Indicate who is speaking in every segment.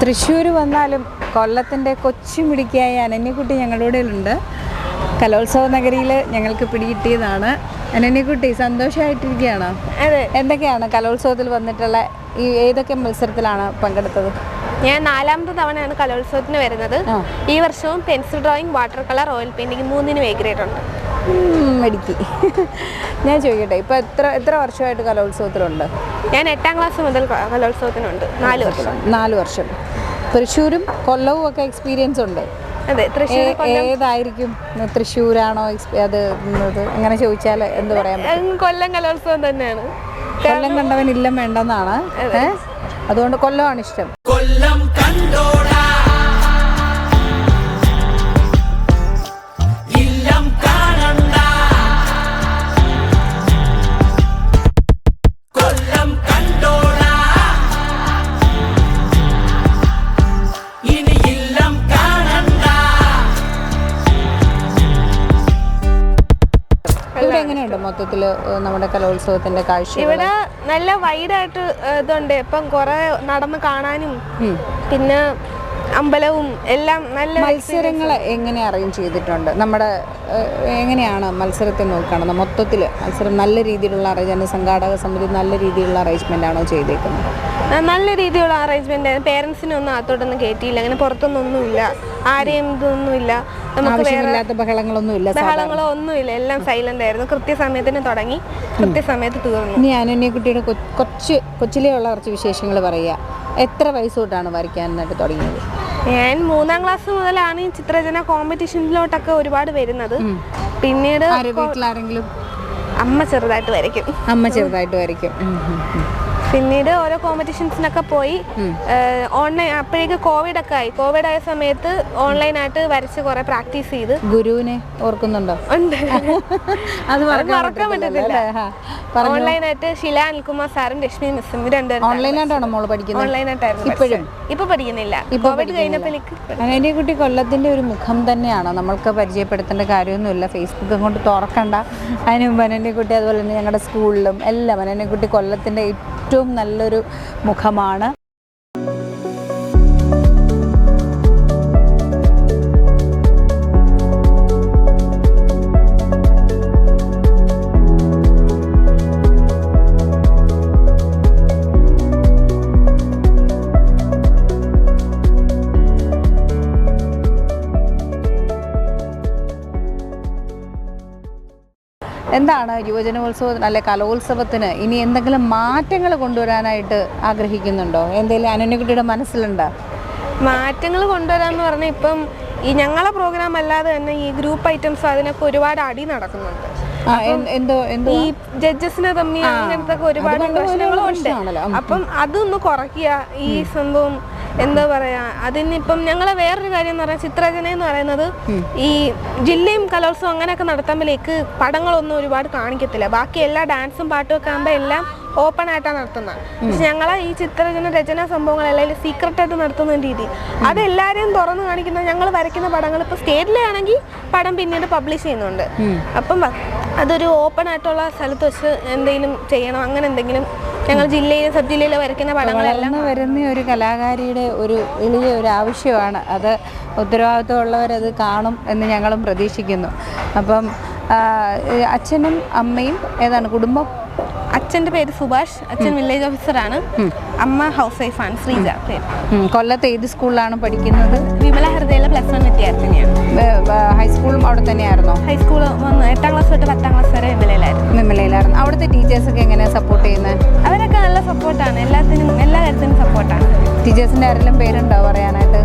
Speaker 1: തൃശ്ശൂർ വന്നാലും കൊല്ലത്തിന്റെ കൊച്ചു മിടുക്കിയായ അനന്യക്കുട്ടി ഞങ്ങളുടെ ഉണ്ട്. കലോത്സവ നഗരിയിൽ ഞങ്ങൾക്ക് പിടികിട്ടിയതാണ്. അനന്യക്കുട്ടി സന്തോഷമായിട്ടിരിക്കുകയാണോ
Speaker 2: അതെ.
Speaker 1: എന്തൊക്കെയാണ് കലോത്സവത്തിൽ വന്നിട്ടുള്ള ഈ ഏതൊക്കെ മത്സരത്തിലാണ് പങ്കെടുത്തത്?
Speaker 2: ഞാൻ നാലാമത്തെ തവണയാണ് കലോത്സവത്തിന് വരുന്നത്. ഈ വർഷവും pencil drawing water colour oil painting മൂന്നിനും എ ഗ്രേഡ് ഉണ്ട്.
Speaker 1: മിടുക്കി. ഞാൻ ചോദിക്കട്ടെ ഇപ്പോൾ എത്ര എത്ര വർഷമായിട്ട് കലോത്സവത്തിലുണ്ട്?
Speaker 2: ഞാൻ എട്ടാം ക്ലാസ് മുതൽ കലോത്സവത്തിനുണ്ട്. നാല് വർഷം.
Speaker 1: നാല് വർഷം. തൃശ്ശൂരും കൊല്ലവും ഒക്കെ എക്സ്പീരിയൻസ് ഉണ്ട്?
Speaker 2: അതെ തൃശ്ശൂർ
Speaker 1: ഏതായിരിക്കും? തൃശ്ശൂരാണോ അത് അങ്ങനെ ചോദിച്ചാൽ എന്ത്
Speaker 2: ഉം, കൊല്ലം കലോത്സവം തന്നെയാണ്.
Speaker 1: കൊല്ലം കണ്ടവൻ ഇല്ലം വേണ്ടെന്നാണ്. അതുകൊണ്ട് കൊല്ലമാണ് ഇഷ്ടം.
Speaker 3: കൊല്ലം കണ്ടോടാ.
Speaker 1: മൊത്തത്തിൽ നമ്മുടെ കലോത്സവത്തിന്റെ കാഴ്ച
Speaker 2: ഇവിടെ നല്ല വൈഡായിട്ട് ഇതുണ്ട്. ഇപ്പം കുറെ നടന്ന് കാണാനും പിന്നെ അമ്പലവും എല്ലാം നല്ല
Speaker 1: മത്സരങ്ങൾ എങ്ങനെ അറേഞ്ച് ചെയ്തിട്ടുണ്ട്? നമ്മുടെ എങ്ങനെയാണ് മത്സരത്തെ നോക്കുകയാണ് മൊത്തത്തിൽ മത്സരം നല്ല രീതിയിലുള്ള അറേഞ്ച് സംഘാടക സമിതി നല്ല രീതിയിലുള്ള അറേഞ്ച്മെന്റ് ആണോ ചെയ്തേക്കുന്നത്?
Speaker 2: നല്ല രീതിയിലുള്ള അറേഞ്ച്മെന്റ് പേരൻസിനൊന്നും അകത്തോട്ടൊന്നും കയറ്റിയില്ല അങ്ങനെ പുറത്തൊന്നും ഒന്നുമില്ല. ആരെയും ഇതൊന്നുമില്ല.
Speaker 1: ആവശ്യമില്ലാത്ത ബഹളങ്ങളൊന്നുമില്ല
Speaker 2: ബഹളങ്ങളോ ഒന്നുമില്ല എല്ലാം സൈലന്റ് ആയിരുന്നു. കൃത്യസമയത്തിന് തുടങ്ങി. കൃത്യസമയത്ത് തീർന്നു.
Speaker 1: ഇനി അനന്യക്കുട്ടിയുടെ കുട്ടിയുടെ കൊച്ചു കൊച്ചിലേ ഉള്ള കുറച്ച് വിശേഷങ്ങൾ പറയുക. എത്ര വയസ്സ് തൊട്ടാണ് വരയ്ക്കാനായിട്ട് തുടങ്ങിയത്?
Speaker 2: ഞാൻ മൂന്നാം ക്ലാസ് മുതലാണ് ഈ ചിത്രരചന കോമ്പറ്റീഷനിലോട്ടൊക്കെ ഒരുപാട് വരുന്നത്. പിന്നീട്
Speaker 1: വീട്ടിലാരെങ്കിലും?
Speaker 2: അമ്മ ചെറുതായിട്ട് വരയ്ക്കും.
Speaker 1: അമ്മ ചെറുതായിട്ട് വരയ്ക്കും.
Speaker 2: പിന്നീട് ഓരോ കോമ്പറ്റീഷൻസിനൊക്കെ പോയി. ഓൺലൈൻ അപ്പോഴേക്ക് കോവിഡ് ഒക്കെ ആയി. കോവിഡ് ആയ സമയത്ത് ഓൺലൈനായിട്ട് വരച്ച് കുറെ പ്രാക്ടീസ് ചെയ്ത്.
Speaker 1: ഗുരുവിനെ ഓർക്കുന്നുണ്ടോ?
Speaker 2: ഉണ്ട്.
Speaker 1: അത് മറക്കാൻ
Speaker 2: പറ്റത്തില്ല.
Speaker 1: ഓൺലൈൻ ആയിട്ട്
Speaker 2: ഓൺലൈനായിട്ട് ശില അനിൽകുമാർ സാറും ലക്ഷ്മി മിസ്സും രണ്ടുപേരും
Speaker 1: ഓൺലൈനായിട്ടാണോ മോൾ പഠിക്കുന്നത്?
Speaker 2: ഓൺലൈനായിട്ടായിരുന്നു
Speaker 1: ഇപ്പോഴും?
Speaker 2: ഇപ്പൊ പഠിക്കുന്നില്ല.
Speaker 1: കോവിഡ്
Speaker 2: കോവിഡ് കഴിഞ്ഞപ്പോഴേക്ക്
Speaker 1: കുട്ടി കൊല്ലത്തിന്റെ ഒരു മുഖം തന്നെയാണ്. നമ്മൾക്ക് പരിചയപ്പെടുത്തേണ്ട കാര്യമൊന്നുമില്ല. ഫേസ്ബുക്ക് കൊണ്ട് തുറക്കണ്ട. അതിന് മുമ്പ് അനന്യക്കുട്ടി അതുപോലെ തന്നെ ഞങ്ങളുടെ സ്കൂളിലും എല്ലാം അനന്യക്കുട്ടി കൊല്ലത്തിന്റെ ഏറ്റവും നല്ലൊരു മുഖമാണ്. എന്താണ് യുവജനോത്സവത്തിന് അല്ലെ കലോത്സവത്തിന് ഇനി എന്തെങ്കിലും മാറ്റങ്ങൾ കൊണ്ടുവരാനായിട്ട് ആഗ്രഹിക്കുന്നുണ്ടോ? എന്തെങ്കിലും അനന്യകുട്ടിയുടെ മനസ്സിലുണ്ടോ?
Speaker 2: മാറ്റങ്ങൾ കൊണ്ടുവരാന്ന് പറഞ്ഞാൽ ഇപ്പം ഈ ഞങ്ങളെ പ്രോഗ്രാം അല്ലാതെ തന്നെ ഈ ഗ്രൂപ്പ് ഐറ്റംസ് അതിനൊക്കെ ഒരുപാട് അടി നടക്കുന്നുണ്ട്. ഈ ജഡ്ജസിനെ തമ്മിൽ അങ്ങനത്തെ ഒരുപാട്
Speaker 1: പണ്ട് മുതലേ
Speaker 2: പ്രശ്നങ്ങളും
Speaker 1: ഉള്ള
Speaker 2: ഉണ്ട്
Speaker 1: പ്രശ്നമാണല്ലോ. ഉം.
Speaker 2: അപ്പം അതൊന്ന് കുറയ്ക്കുക. ഈ സംഭവം എന്താ പറയാ അതിനിപ്പം ഞങ്ങളെ വേറൊരു കാര്യം എന്ന് പറയാം ചിത്രരചന എന്ന് പറയുന്നത് ഈ ജില്ലയും കലോത്സവം അങ്ങനെയൊക്കെ നടത്തുമ്പോഴേക്ക് പടങ്ങളൊന്നും ഒരുപാട് കാണിക്കത്തില്ല. ബാക്കി എല്ലാ ഡാൻസും പാട്ടും ഒക്കെ ആകുമ്പോൾ എല്ലാം ഓപ്പൺ ആയിട്ടാണ് നടത്തുന്നത്. പക്ഷെ ഞങ്ങളെ ഈ ചിത്രരചന രചന അല്ലെങ്കിൽ സീക്രട്ട് ആയിട്ട് നടത്തുന്ന രീതി അതെല്ലാവരെയും തുറന്നു കാണിക്കുന്ന ഞങ്ങൾ വരയ്ക്കുന്ന പടങ്ങൾ ഇപ്പോൾ സ്റ്റേറ്റിലാണെങ്കിൽ പടം പിന്നീട് പബ്ലിഷ് ചെയ്യുന്നുണ്ട്. അപ്പം അതൊരു ഓപ്പൺ ആയിട്ടുള്ള സ്ഥലത്ത് വെച്ച് എന്തെങ്കിലും ചെയ്യണം അങ്ങനെ എന്തെങ്കിലും ഞങ്ങൾ ജില്ലയിലെ സബ് ജില്ലയിലെ വരയ്ക്കുന്ന പടങ്ങളെല്ലാം
Speaker 1: വരുന്ന ഒരു കലാകാരിയുടെ ഒരു എളിയ ഒരു ആവശ്യമാണ്. അത് ഉത്തരവാദിത്വമുള്ളവരത് കാണും എന്ന് ഞങ്ങളും പ്രതീക്ഷിക്കുന്നു. അപ്പം അച്ഛനും അമ്മയും ഏതാണ് കുടുംബം
Speaker 2: അച്ഛന്റെ പേര് സുഭാഷ്. അച്ഛൻ വില്ലേജ് ഓഫീസറാണ് അമ്മ ഹൗസ് വൈഫാണ് ശ്രീജ. പേര്.
Speaker 1: കൊല്ലത്ത് ഏത് സ്കൂളിലാണ് പഠിക്കുന്നത്?
Speaker 2: വിമല ഹൃദയിലെ പ്ലസ് വൺ വിദ്യാർത്ഥിനിയാണ്.
Speaker 1: ഹൈസ്കൂളും അവിടെ തന്നെയായിരുന്നോ?
Speaker 2: ഹൈസ്കൂൾ വന്ന് എട്ടാം ക്ലാസ് തൊട്ട് പത്താം ക്ലാസ് വരെ വിമലയിലായിരുന്നു.
Speaker 1: വിമലയിലായിരുന്നു. അവിടുത്തെ ടീച്ചേഴ്സൊക്കെ എങ്ങനെയാണ് സപ്പോർട്ട് ചെയ്യുന്നത്
Speaker 2: അവരൊക്കെ നല്ല സപ്പോർട്ടാണ് എല്ലാത്തിനും എല്ലാ കാര്യത്തിനും സപ്പോർട്ടാണ്
Speaker 1: ടീച്ചേഴ്സിന്റെ ആരെങ്കിലും പേരുണ്ടോ പറയാനായിട്ട്?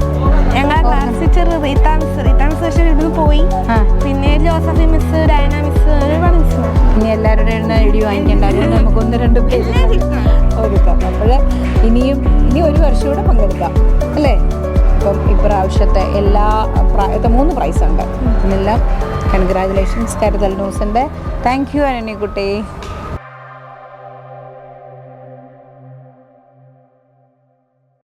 Speaker 2: ഞങ്ങളുടെ class teacher Rita miss Rita miss പക്ഷേ ഇവിടുന്ന് പോയി. മിസ്
Speaker 1: എണ്ണ എല്ലാവരുടെ ഇടി വാങ്ങിക്കണ്ട. നമുക്ക് ഒന്ന് രണ്ട് പേര് ഒരുക്കാം അപ്പോൾ ഇനിയും ഇനി ഒരു വർഷം കൂടെ പങ്കെടുക്കാം. അല്ലേ? അപ്പം ഇപ്രാവശ്യത്തെ എല്ലാ മൂന്ന് പ്രൈസ് ഉണ്ട്. എല്ലാം കൺഗ്രാജുലേഷൻസ് കരുതൽ ന്യൂസിന്റെ താങ്ക് യു അനന്യക്കുട്ടി